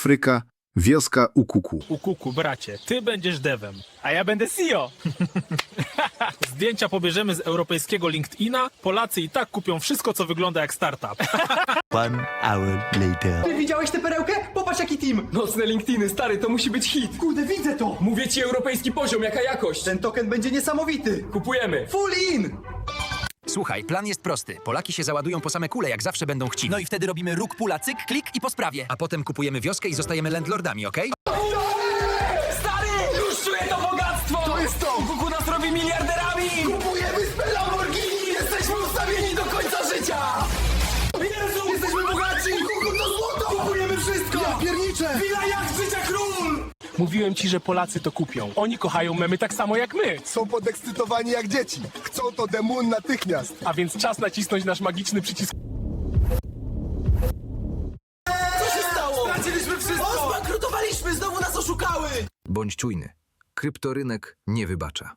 Afryka, wioska Ukuku. U kuku, bracie, ty będziesz devem, a ja będę CEO. Zdjęcia pobierzemy z europejskiego LinkedIna. Polacy i tak kupią wszystko, co wygląda jak startup. One hour later. Ty widziałeś tę perełkę? Popatrz jaki team! Nocne LinkedIny, stary, to musi być hit. Kurde, widzę to! Mówię ci europejski poziom, jaka jakość. Ten token będzie niesamowity! Kupujemy. Full in! Słuchaj, plan jest prosty. Polaki się załadują po same kule, jak zawsze będą chcieli. No i wtedy robimy róg pula, cyk, klik i po sprawie. A potem kupujemy wioskę i zostajemy landlordami, okej? Stary! Już czuję to bogactwo! To jest to! Kuku nas robi miliarderami! Kupujemy z Lamborghini! Jesteśmy ustawieni do końca życia! Jezu! Jesteśmy bogaci! Kuku to złoto! Kupujemy wszystko! Ja pierniczę! Wila jak życia król! Mówiłem ci, że Polacy to kupią. Oni kochają memy tak samo jak my. Są podekscytowani jak dzieci. Chcą to demun natychmiast. A więc czas nacisnąć nasz magiczny przycisk. Co się stało? Straciliśmy wszystko! Zbankrutowaliśmy! Znowu nas oszukały! Bądź czujny. Kryptorynek nie wybacza.